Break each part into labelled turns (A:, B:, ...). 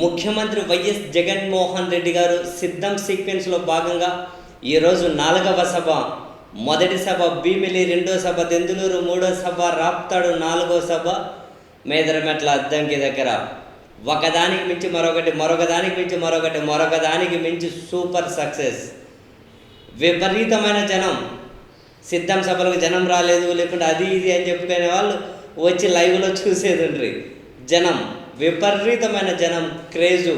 A: ముఖ్యమంత్రి వైఎస్ జగన్మోహన్ రెడ్డి గారు సిద్ధం సీక్వెన్స్లో భాగంగా ఈరోజు నాలుగవ సభ మొదటి సభ భీమిలి రెండో సభ దెందులూరు మూడో సభ రాప్తాడు నాలుగో సభ మేదరమెట్ల అద్దంకి దగ్గర. ఒకదానికి మించి మరొకటి మరొకదానికి మించి మరొకటి మరొకదానికి మించి సూపర్ సక్సెస్. విపరీతమైన జనం. సిద్ధం సభలకు జనం రాలేదు లేకుంటే అది ఇది అని చెప్పుకునే వాళ్ళు వచ్చి లైవ్లో చూసేది జనం. విపరీతమైన జనం క్రేజు.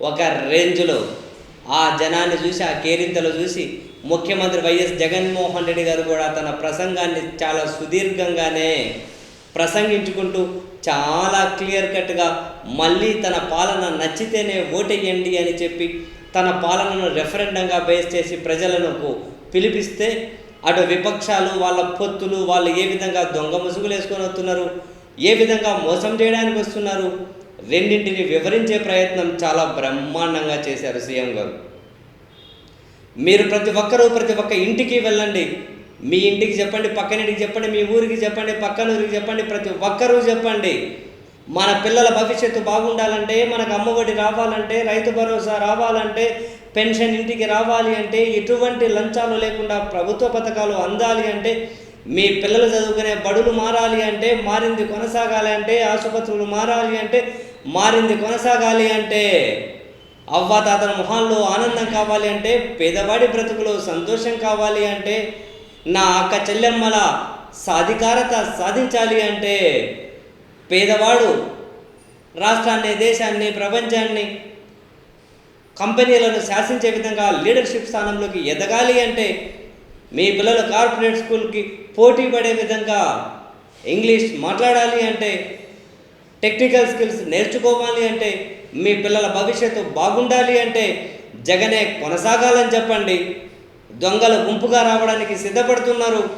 A: ఒక రేంజ్లో ఆ జనాన్ని చూసి ఆ కేరింతలు చూసి ముఖ్యమంత్రి వైఎస్ జగన్మోహన్ రెడ్డి గారు కూడా తన ప్రసంగాన్ని చాలా సుదీర్ఘంగానే ప్రసంగించుకుంటూ చాలా క్లియర్ కట్గా మళ్ళీ తన పాలన నచ్చితేనే ఓటేయండి అని చెప్పి తన పాలనను రెఫరెండంగా బేస్ చేసి ప్రజలను పిలిపిస్తే అటు విపక్షాలు వాళ్ళ పొత్తులు వాళ్ళు ఏ విధంగా దొంగ ముసుగులు వేసుకొని వస్తున్నారు ఏ విధంగా మోసం చేయడానికి వస్తున్నారు? రెండింటిని వివరించే ప్రయత్నం చాలా బ్రహ్మాండంగా చేశారు సీఎం గారు. మీరు ప్రతి ఒక్కరూ ప్రతి ఒక్క ఇంటికి వెళ్ళండి. మీ ఇంటికి చెప్పండి పక్కనింటికి చెప్పండి మీ ఊరికి చెప్పండి పక్కన ఊరికి చెప్పండి ప్రతి ఒక్కరూ చెప్పండి. మన పిల్లల భవిష్యత్తు బాగుండాలంటే మనకు అమ్మఒడి రావాలంటే రైతు భరోసా రావాలంటే పెన్షన్ ఇంటికి రావాలి అంటే ఎటువంటి లంచాలు లేకుండా ప్రభుత్వ పథకాలు అందాలి అంటే మీ పిల్లలు చదువుకునే బడులు మారాలి అంటే మారింది కొనసాగాలి అంటే ఆసుపత్రులు మారాలి అంటే మారింది కొనసాగాలి అంటే అవ్వాతాతల మొహాల్లో ఆనందం కావాలి అంటే పేదవాడి బ్రతుకులో సంతోషం కావాలి అంటే నా అక్క చెల్లెమ్మల సాధికారత సాధించాలి అంటే పేదవాడు రాష్ట్రాన్ని దేశాన్ని ప్రపంచాన్ని కంపెనీలను శాసించే విధంగా లీడర్షిప్ స్థానంలోకి ఎదగాలి అంటే మీ పిల్లలు కార్పొరేట్ స్కూల్కి పోటీ పడే విధంగా ఇంగ్లీష్ మాట్లాడాలి అంటే టెక్నికల్ స్కిల్స్ నేర్చుకోవాలి అంటే మీ పిల్లల భవిష్యత్తు బాగుండాలి అంటే జగనే కొనసాగాలని చెప్పండి. దొంగలు గుంపుగా రావడానికి సిద్ధపడుతున్నారు.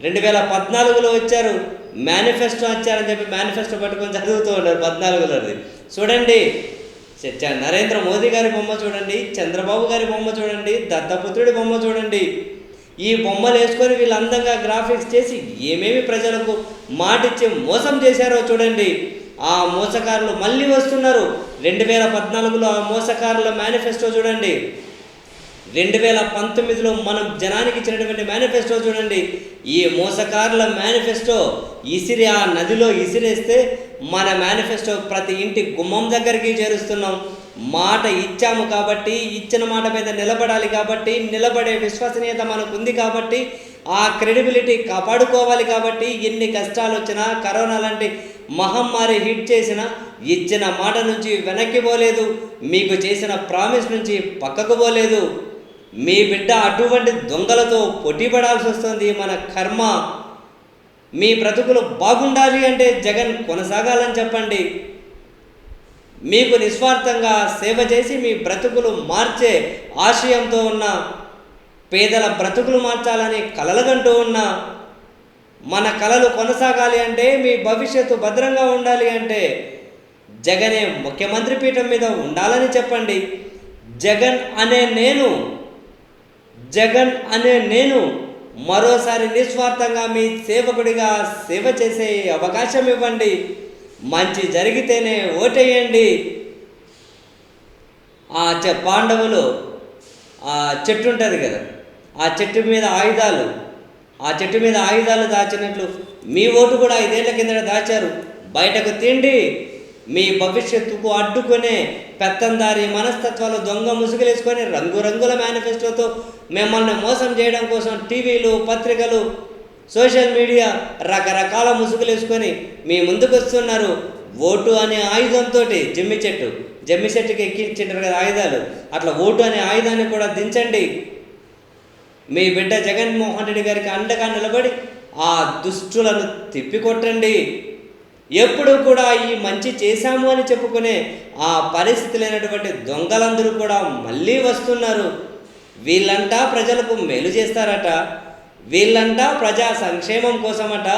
A: రెండు వేల పద్నాలుగులో వచ్చారు. మేనిఫెస్టో వచ్చారని చెప్పి మేనిఫెస్టో పట్టుకొని చదువుతూ ఉన్నారు పద్నాలుగులోది. చూడండి చ- నరేంద్ర మోదీ గారి బొమ్మ చూడండి చంద్రబాబు గారి బొమ్మ చూడండి దత్తపుత్రుడి బొమ్మ చూడండి. ఈ బొమ్మలు వేసుకొని వీళ్ళు అందంగా గ్రాఫిక్స్ చేసి ఏమేమి ప్రజలకు మాటిచ్చి మోసం చేశారో చూడండి. ఆ మోసకారులు మళ్ళీ వస్తున్నారు. రెండు వేల పద్నాలుగులో ఆ మోసకారుల మేనిఫెస్టో చూడండి. రెండు వేల పంతొమ్మిదిలో మనం జనానికి ఇచ్చినటువంటి మేనిఫెస్టో చూడండి. ఈ మోసకారుల మేనిఫెస్టో ఇసిరి ఆ నదిలో ఇసిరేస్తే మన మేనిఫెస్టో ప్రతి ఇంటి గుమ్మం దగ్గరికి చేరుస్తున్నాం. మాట ఇచ్చాము కాబట్టి ఇచ్చిన మాట మీద నిలబడాలి కాబట్టి నిలబడే విశ్వసనీయత మనకు ఉంది కాబట్టి ఆ క్రెడిబిలిటీ కాపాడుకోవాలి కాబట్టి ఎన్ని కష్టాలు వచ్చినా కరోనా లాంటి మహమ్మారి హిట్ చేసినా ఇచ్చిన మాట నుంచి వెనక్కి పోలేదు మీకు చేసిన ప్రామిస్ నుంచి పక్కకు పోలేదు. మీ బిడ్డ అటువంటి దొంగలతో పోటీపడాల్సి వస్తుంది మన కర్మ. మీ బ్రతుకులు బాగుండాలి అంటే జగన్ కొనసాగాలని చెప్పండి. మీకు నిస్వార్థంగా సేవ చేసి మీ బ్రతుకులు మార్చే ఆశయంతో ఉన్న పేదల బ్రతుకులు మార్చాలని కలలుగంటూ ఉన్న మన కళలు కొనసాగాలి అంటే మీ భవిష్యత్తు భద్రంగా ఉండాలి అంటే జగనే ముఖ్యమంత్రి పీఠం మీద ఉండాలని చెప్పండి. జగన్ అనే నేను జగన్ అనే నేను మరోసారి నిస్వార్థంగా మీ సేవకుడిగా సేవ చేసే అవకాశం ఇవ్వండి. మంచి జరిగితేనే ఓటేయండి. ఆ చె పాండవులు ఆ చెట్టు ఉంటుంది కదా ఆ చెట్టు మీద ఆయుధాలు ఆ చెట్టు మీద ఆయుధాలు దాచినట్లు మీ ఓటు కూడా ఐదేళ్ళ కిందట దాచారు. బయటకు తిండి మీ భవిష్యత్తుకు అడ్డుకునే పెత్తందారి మనస్తత్వాలు దొంగ ముసుగులేసుకొని రంగురంగుల మేనిఫెస్టోతో మిమ్మల్ని మోసం చేయడం కోసం టీవీలు పత్రికలు సోషల్ మీడియా రకరకాల ముసుగులు వేసుకొని మీ ముందుకు వస్తున్నారు. ఓటు అనే ఆయుధంతో జమ్మి చెట్టు. జమ్మి చెట్టుకి ఎక్కించారు కదా ఆయుధాలు. అట్లా ఓటు అనే ఆయుధాన్ని కూడా దించండి. మీ బిడ్డ జగన్మోహన్ రెడ్డి గారికి అండగా నిలబడి ఆ దుష్టులను తిప్పికొట్టండి. ఎప్పుడు కూడా ఈ మంచి చేశాము అని చెప్పుకునే ఆ పరిస్థితి లేనటువంటి దొంగలందరూ కూడా మళ్ళీ వస్తున్నారు. వీళ్ళంటా ప్రజలకు మేలు చేస్తారట. వీళ్ళంతా ప్రజా సంక్షేమం కోసమట.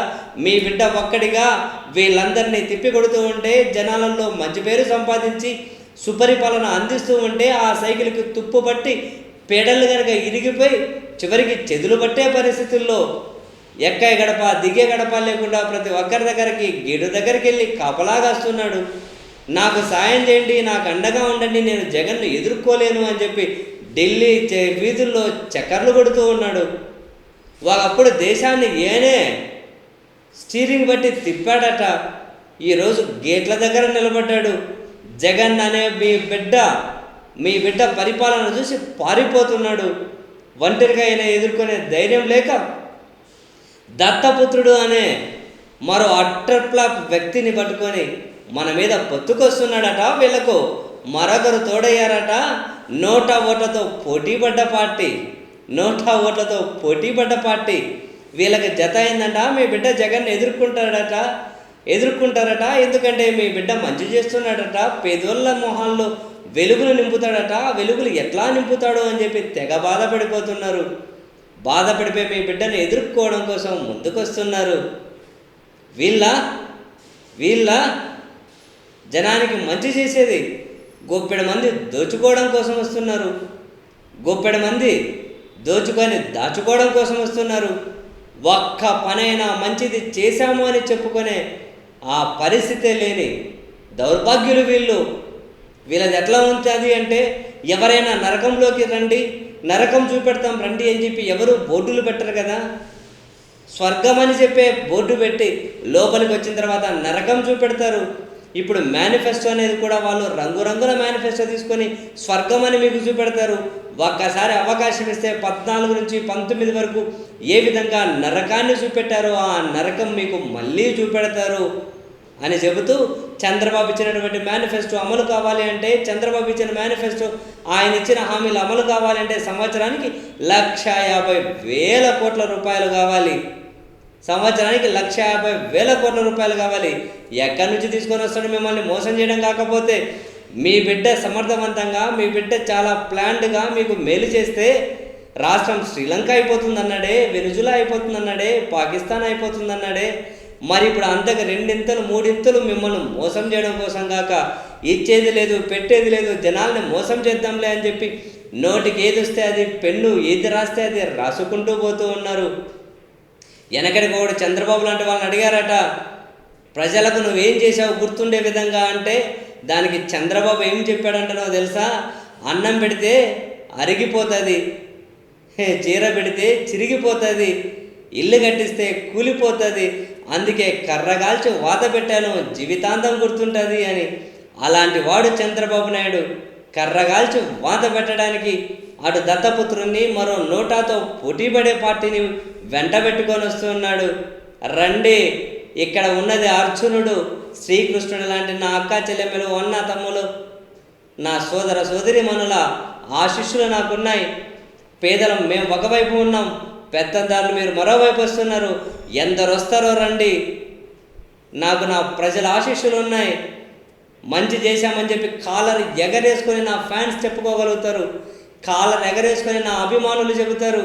A: మీ బిడ్డ ఒక్కడిగా వీళ్ళందరినీ తిప్పి కొడుతూ ఉంటే జనాలలో మంచి పేరు సంపాదించి సుపరిపాలన అందిస్తూ ఉంటే ఆ సైకిల్కి తుప్పు పట్టి పేడలు కనుక ఇరిగిపోయి చివరికి చెదులు పట్టే పరిస్థితుల్లో ఎక్కే గడప దిగే గడప లేకుండా ప్రతి ఒక్కరి దగ్గరికి గేటు దగ్గరికి వెళ్ళి కాపలాగాస్తున్నాడు నాకు సాయం చేయండి నాకు అండగా ఉండండి నేను జగన్ను ఎదుర్కోలేను అని చెప్పి ఢిల్లీ వీధుల్లో చక్కర్లు కొడుతూ ఉన్నాడు. ఒకప్పుడు దేశాన్ని ఏనే స్టీరింగ్ బట్టి తిప్పాడట. ఈరోజు గేట్ల దగ్గర నిలబడ్డాడు. జగన్ అనే మీ బిడ్డ మీ బిడ్డ పరిపాలన చూసి పారిపోతున్నాడు. ఒంటరిగా ఆయన ఎదుర్కొనే ధైర్యం లేక దత్తపుత్రుడు అనే మరో అట్టర్ వ్యక్తిని పట్టుకొని మన మీద పొత్తుకొస్తున్నాడట. వీళ్ళకు మరొకరు తోడయ్యారట. నోట ఓటతో పోటీ పడ్డ పార్టీ. నూట ఓట్లతో పోటీపడ్డ పార్టీ. వీళ్ళకి జత అయిందంట మీ బిడ్డ జగన్ ఎదుర్కొంటాడట ఎదుర్కొంటారట ఎందుకంటే మీ బిడ్డ మంచి చేస్తున్నాడట పేదోళ్ళ మొహాల్లో వెలుగులు నింపుతాడట ఆ వెలుగులు ఎట్లా నింపుతాడో అని చెప్పి తెగ బాధపడిపోతున్నారు. బాధపడిపోయి మీ బిడ్డను ఎదుర్కోవడం కోసం ముందుకొస్తున్నారు. వీళ్ళ వీళ్ళ జనానికి మంచి చేసేది గొప్పెడ మంది దోచుకోవడం కోసం వస్తున్నారు. గొప్పెడ మంది దోచుకొని దాచుకోవడం కోసం వస్తున్నారు. ఒక్క పనైనా మంచిది చేశాము అని చెప్పుకునే ఆ పరిస్థితే లేని దౌర్భాగ్యులు వీళ్ళు. వీళ్ళది ఎట్లా ఉంటుంది అంటే ఎవరైనా నరకంలోకి రండి నరకం చూపెడతాం రండి అని చెప్పి ఎవరు బోర్డులు పెట్టరు కదా. స్వర్గం అని చెప్పే బోర్డు పెట్టి లోపలికి వచ్చిన తర్వాత నరకం చూపెడతారు. ఇప్పుడు మేనిఫెస్టో అనేది కూడా వాళ్ళు రంగురంగుల మేనిఫెస్టో తీసుకొని స్వర్గం అని మీకు చూపెడతారు. ఒక్కసారి అవకాశం ఇస్తే పద్నాలుగు నుంచి పంతొమ్మిది వరకు ఏ విధంగా నరకాన్ని చూపెట్టారో ఆ నరకం మీకు మళ్ళీ చూపెడతారు అని చెబుతూ చంద్రబాబు ఇచ్చినటువంటి మేనిఫెస్టో అమలు కావాలి అంటే చంద్రబాబు ఇచ్చిన మేనిఫెస్టో ఆయన ఇచ్చిన హామీలు అమలు కావాలి అంటే సంవత్సరానికి లక్ష యాభై వేల కోట్ల రూపాయలు కావాలి. సంవత్సరానికి లక్ష యాభై వేల కోట్ల రూపాయలు కావాలి. ఎక్కడి నుంచి తీసుకొని వస్తాడు మిమ్మల్ని మోసం చేయడం కాకపోతే మీ బిడ్డ సమర్థవంతంగా మీ బిడ్డ చాలా ప్లాన్డ్గా మీకు మేలు చేస్తే రాష్ట్రం శ్రీలంక అయిపోతుంది అన్నాడే వెనుజులా అయిపోతుందన్నాడే పాకిస్తాన్ అయిపోతుందన్నాడే. మరి ఇప్పుడు అంతకు రెండింతలు మూడింతలు మిమ్మల్ని మోసం చేయడం కోసం కాక ఇచ్చేది లేదు పెట్టేది లేదు జనాల్ని మోసం చేద్దాంలే అని చెప్పి నోటికి ఏది వస్తే అది పెన్ను ఏది రాస్తే అది రాసుకుంటూ పోతూ ఉన్నారు. వెనకడికి ఒకడు చంద్రబాబు లాంటి వాళ్ళని అడిగారట. ప్రజలకు నువ్వేం చేసావు గుర్తుండే విధంగా అంటే దానికి చంద్రబాబు ఏం చెప్పాడంటనో తెలుసా? అన్నం పెడితే అరిగిపోతుంది. చీర పెడితే చిరిగిపోతుంది. ఇల్లు కట్టిస్తే కూలిపోతుంది. అందుకే కర్రగాల్చి వాత పెట్టాను. జీవితాంతం గుర్తుంటుంది అని. అలాంటి వాడు చంద్రబాబు నాయుడు. కర్రగాల్చి వాత పెట్టడానికి అటు దత్తపుత్రుణ్ణి మరో నోటాతో పోటీపడే పార్టీని వెంటబెట్టుకొని వస్తున్నాడు. రండి ఇక్కడ ఉన్నది అర్జునుడు శ్రీకృష్ణుడు లాంటి నా అక్క చెల్లెమ్మలు అన్న తమ్ములు. నా సోదర సోదరి మనుల ఆశిష్యులు నాకున్నాయి. పేదలం మేము ఒకవైపు ఉన్నాం పెత్తందారులు మీరు మరోవైపు వస్తున్నారు. ఎందరు వస్తారో రండి. నాకు నా ప్రజల ఆశీస్సులు ఉన్నాయి. మంచి చేశామని చెప్పి కాలర్ ఎగరేసుకొని నా ఫ్యాన్స్ చెప్పుకోగలుగుతారు. కాలర్ ఎగరేసుకొని నా అభిమానులు చెబుతారు.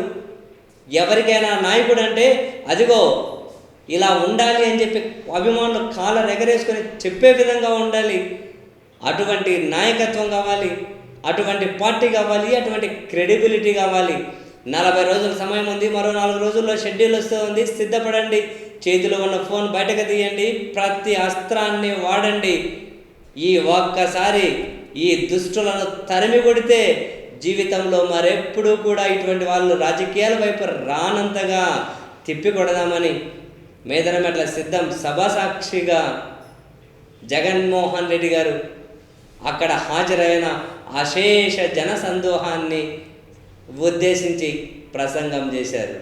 A: ఎవరికైనా నాయకుడు అంటే అదిగో ఇలా ఉండాలి అని చెప్పి అభిమానులు కాలర్ ఎగరేసుకొని చెప్పే విధంగా ఉండాలి. అటువంటి నాయకత్వం కావాలి అటువంటి పార్టీ కావాలి అటువంటి క్రెడిబిలిటీ కావాలి. నలభై రోజుల సమయం ఉంది మరో నాలుగు రోజుల్లో షెడ్యూల్ వస్తూ ఉంది సిద్ధపడండి. చేతిలో ఉన్న ఫోన్ బయటకు తీయండి ప్రతి అస్త్రాన్ని వాడండి. ఈ ఒక్కసారి ఈ దుష్టులను తరిమి కొడితే జీవితంలో మరెప్పుడూ కూడా ఇటువంటి వాళ్ళు రాజకీయాల వైపు రానంతగా తిప్పి కొడదామని మేదనమెట్ల సిద్ధం సభాసాక్షిగా జగన్మోహన్ రెడ్డి గారు అక్కడ హాజరైన అశేష జన సందోహాన్ని ఉద్దేశించి ప్రసంగం చేశారు.